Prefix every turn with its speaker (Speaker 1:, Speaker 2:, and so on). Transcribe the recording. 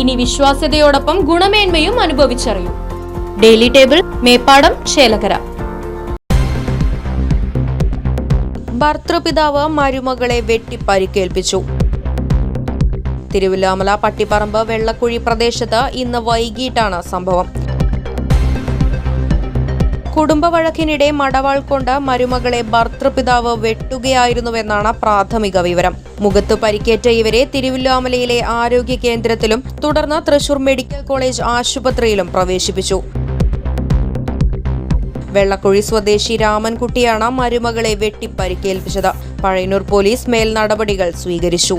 Speaker 1: ഇനി വിശ്വാസ്യതയോടൊപ്പം ഗുണമേന്മയും അനുഭവിച്ചറിയൂ. ഡെയിലി ടേബിൾ മേപ്പാടം ചേലകര ഭർത്തൃപിതാവ് മരുമകളെ വെട്ടി പരിക്കേൽപ്പിച്ചു തിരുവില്ലാമല പട്ടിപ്പറമ്പ് വെള്ളക്കുഴി പ്രദേശത്ത് ഇന്ന് വൈകിട്ടാണ് സംഭവം. കുടുംബ വഴക്കിനിടെ മടവാൾ കൊണ്ട് മരുമകളെ ഭർത്തൃപിതാവ് വെട്ടുകയായിരുന്നുവെന്നാണ് പ്രാഥമിക വിവരം. മുഖത്ത് പരിക്കേറ്റ ഇവരെ തിരുവില്ലാമലയിലെ ആരോഗ്യ കേന്ദ്രത്തിലും തുടർന്ന് തൃശൂർ മെഡിക്കൽ കോളേജ് ആശുപത്രിയിലും പ്രവേശിപ്പിച്ചു. വെള്ളക്കുഴി സ്വദേശി രാമൻകുട്ടിയാണ് മരുമകളെ വെട്ടിപ്പരിക്കേൽപ്പിച്ചത്. പഴയന്നൂർ പോലീസ് മേൽ നടപടികൾ സ്വീകരിച്ചു.